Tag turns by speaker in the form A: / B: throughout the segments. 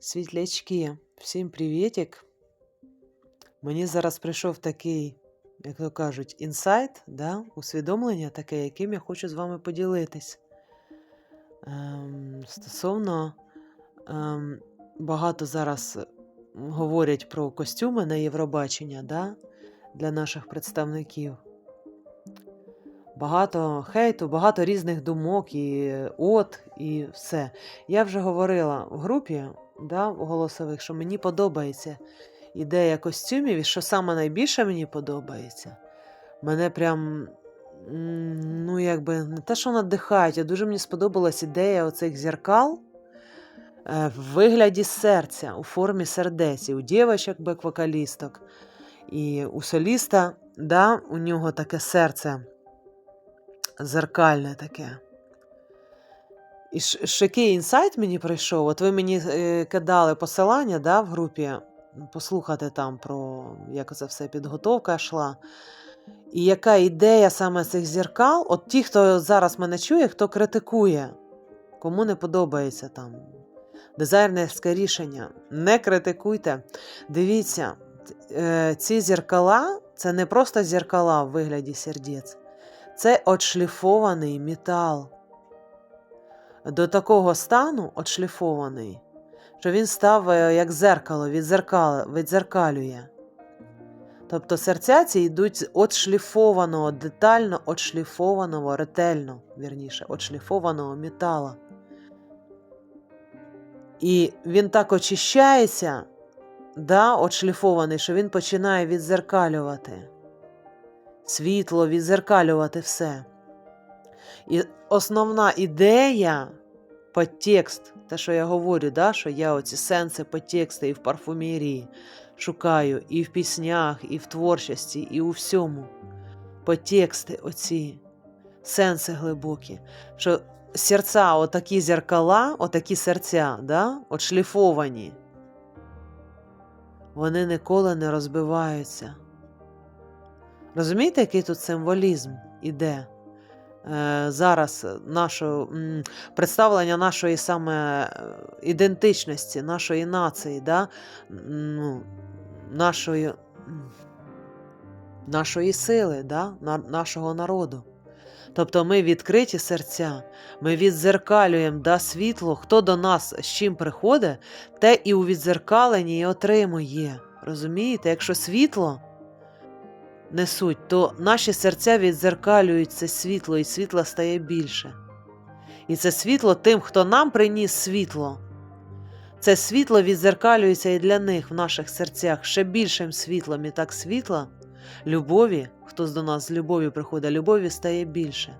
A: Світлячки, всім привітик. Мені зараз прийшов такий, як то кажуть, інсайт, да? усвідомлення таке, яким я хочу з вами поділитись. Ем, стосовно ем, багато зараз говорять про костюми на Євробачення да? для наших представників. Багато хейту, багато різних думок, і от, і все. Я вже говорила в групі да, голосових, що мені подобається ідея костюмів, і що саме найбільше мені подобається. Мене прям, ну, якби не те, що надихають, а дуже мені сподобалась ідея оцих зеркал е, в вигляді серця, у формі сердець, і у дівчинок бек-вокалісток, і у соліста, да, у нього таке серце зеркальне таке. І який інсайт мені прийшов. От ви мені е, кидали посилання да, в групі послухати там про як це все підготовка йшла. І яка ідея саме цих зеркал? От ті, хто зараз мене чує, хто критикує, кому не подобається там дизайнерське рішення, не критикуйте. Дивіться, е, ці зеркала це не просто зеркала в вигляді сердець, це отшліфований метал до такого стану отшліфований, що він став е, як зеркало, відзеркалює. Тобто серця ці йдуть з отшліфованого, детально отшліфованого, ретельно, вірніше, отшліфованого метала. І він так очищається, да, отшліфований, що він починає відзеркалювати. Світло, відзеркалювати все. І основна ідея, подтекст, те, що я говорю, да, що я оці сенси подтексти і в парфумерії шукаю, і в піснях, і в творчості, і у всьому. Подтексти оці, сенси глибокі. Що серця, отакі зеркала, отакі серця, да, от шліфовані, вони ніколи не розбиваються. Розумієте, який тут символізм іде? Е, зараз нашого представлення нашої саме е, ідентичності, нашої нації, да? Ну, нашої, нашої сили, да? на- нашого народу. Тобто ми відкриті серця, ми відзеркалюємо да, світло, хто до нас з чим приходить, те і у відзеркаленні і отримує. Розумієте, якщо світло несуть, то наші серця відзеркалюють це світло, і світла стає більше. І це світло тим, хто нам приніс світло. Це світло відзеркалюється і для них в наших серцях ще більшим світлом, і так світла, любові, хто до нас з любов'ю приходить, любові стає більше.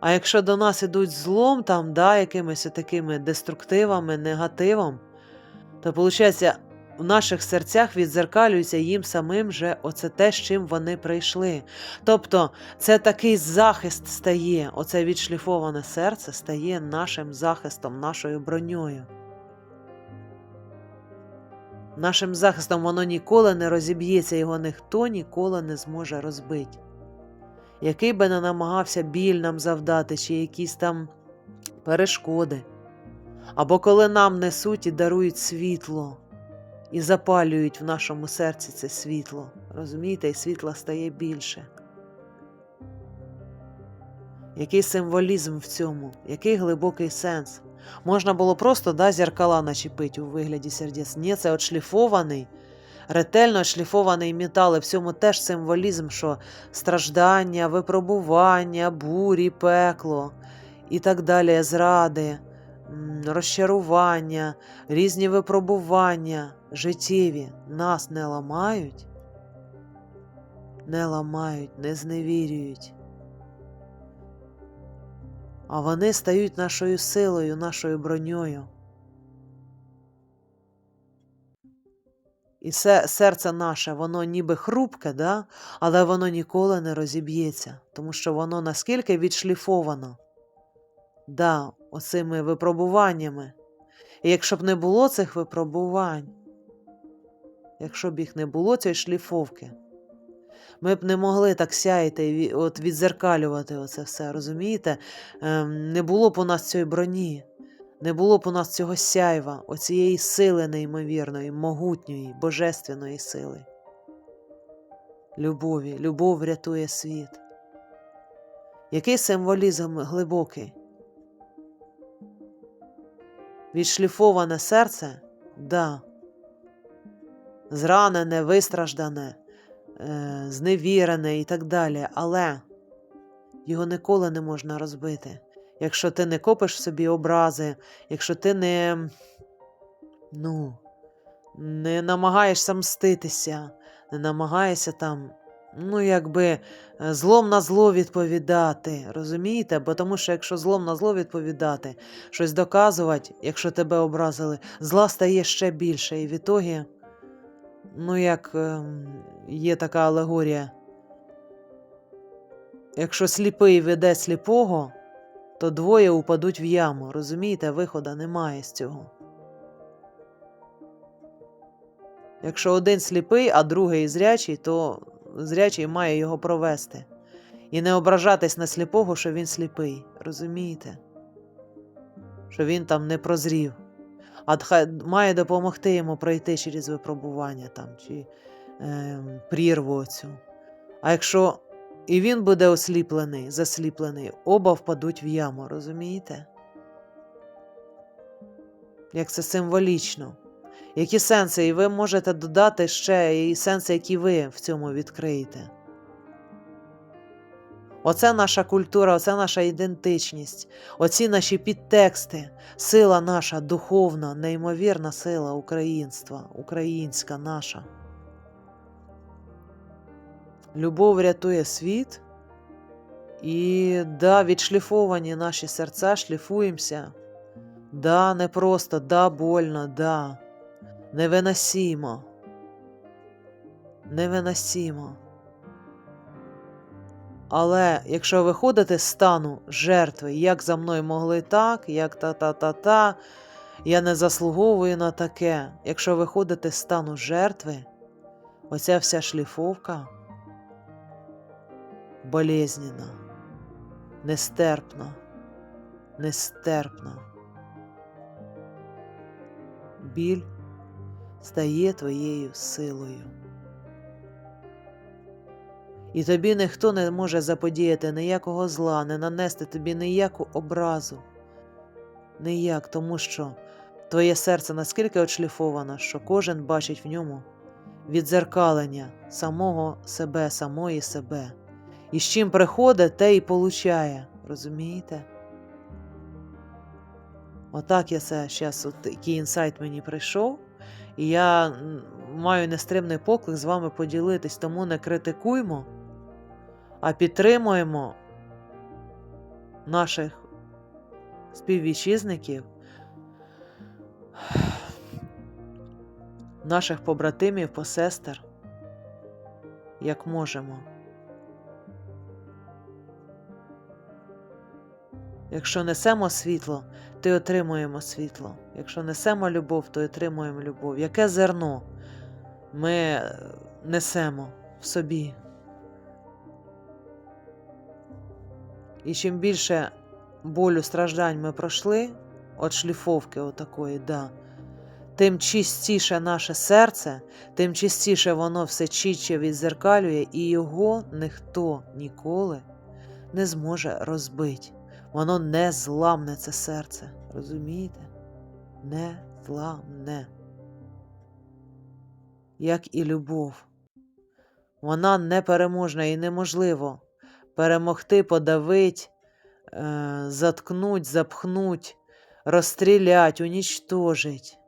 A: А якщо до нас ідуть злом, там, да, якимись такими деструктивами, негативом, то виходить, в наших серцях відзеркалюється їм самим же оце те, з чим вони прийшли. Тобто це такий захист стає, оце відшліфоване серце стає нашим захистом, нашою броньою. Нашим захистом воно ніколи не розіб'ється, його ніхто ніколи не зможе розбити. Який би не намагався біль нам завдати, чи якісь там перешкоди. Або коли нам несуть і дарують світло і запалюють в нашому серці це світло. Розумієте, і світла стає більше. Який символізм в цьому, який глибокий сенс. Можна було просто да, зеркала начепити у вигляді сердець. Ні, це отшліфований, ретельно отшліфований метал, і в цьому теж символізм, що страждання, випробування, бурі, пекло і так далі, зради, розчарування, різні випробування життєві нас не ламають, не ламають, не зневірюють. А вони стають нашою силою, нашою броньою. І се- серце наше, воно ніби хрупке, да? але воно ніколи не розіб'ється, тому що воно наскільки відшліфовано да, оцими випробуваннями. І якщо б не було цих випробувань, якщо б їх не було, цієї шліфовки, ми б не могли так сяяти і от відзеркалювати оце все, розумієте? Ем, не було б у нас цієї броні. не було б у нас цього сяйва, оцієї сили неймовірної, могутньої, божественної сили. Любові, любов рятує світ. Який символізм глибокий? Відшліфоване серце да. Зранене, вистраждане, е, зневірене і так далі, але його ніколи не можна розбити. Якщо ти не копиш собі образи, якщо ти не, ну, не намагаєшся мститися, не намагаєшся там, ну, якби е, злом на зло відповідати. Розумієте? Бо тому що якщо злом на зло відповідати, щось доказувати, якщо тебе образили, зла стає ще більше. І в ітогі, ну, як ем, є така алегорія. Якщо сліпий веде сліпого, то двоє упадуть в яму. Розумієте, виходу немає з цього. Якщо один сліпий, а другий зрячий, то зрячий має його провести. І не ображатись на сліпого, що він сліпий. Розумієте? Що він там не прозрів. А хай має допомогти йому пройти через випробування там, чи е, прірву цю. А якщо і він буде осліплений, засліплений, оба впадуть в яму, розумієте? Як це символічно. Які сенси? І ви можете додати ще і сенси, які ви в цьому відкриєте. Оце наша культура, оце наша ідентичність, оці наші підтексти, сила наша духовна, неймовірна сила українства, українська наша. Любов рятує світ. І да, відшліфовані наші серця, шліфуємося. Да, непросто, да, больно, да. Невиносимо. Невиносимо. Але якщо виходити з стану жертви, як за мною могли так, як та-та-та-та, я не заслуговую на таке. Якщо виходити з стану жертви, оця вся шліфовка болезненна, нестерпна, нестерпна. Біль стає твоєю силою. І тобі ніхто не може заподіяти ніякого зла, не нанести тобі ніяку образу. Ніяк, тому що твоє серце наскільки отшліфоване, що кожен бачить в ньому відзеркалення самого себе, самої себе. І з чим приходить, те і получає. Розумієте? Отак я це зараз, от такий інсайт мені прийшов. І я маю нестримний поклик з вами поділитись, тому не критикуймо, а підтримуємо наших співвітчизників, наших побратимів, посестер, як можемо. Якщо несемо світло, то отримуємо світло. Якщо несемо любов, то отримуємо любов. Яке зерно ми несемо в собі? І чим більше болю страждань ми пройшли, от шліфовки отакої, да, тим чистіше наше серце, тим чистіше воно все чітче відзеркалює, і його ніхто ніколи не зможе розбити. Воно не зламне це серце. Розумієте? Не зламне. Як і любов. Вона непереможна і неможливо перемогти, подавить, е, заткнуть, запхнуть, розстрілять, унічтожить,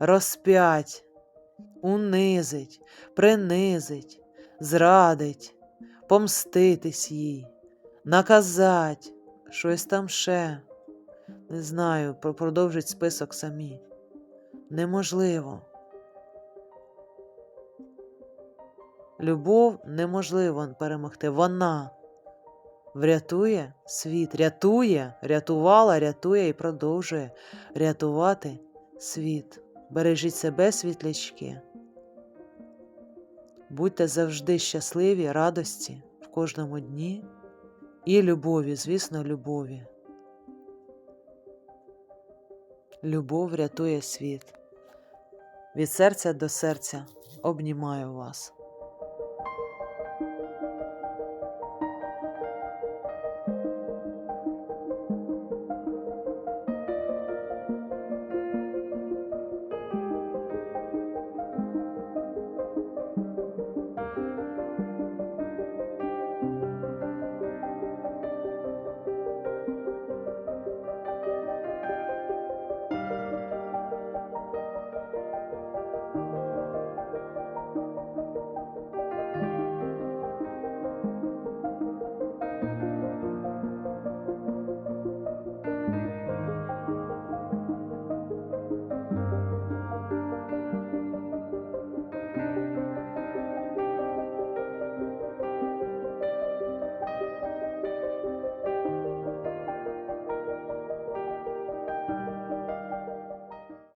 A: розп'ять, унизить, принизить, зрадить, помститись їй, наказать щось там ще. Не знаю, продовжить список самі. Неможливо. Любов неможливо перемогти. Вона врятує світ, рятує, рятувала, рятує і продовжує рятувати світ. Бережіть себе, світлячки. Будьте завжди щасливі, радості в кожному дні. І любові, звісно, любові. Любов рятує світ. Від серця до серця обнімаю вас.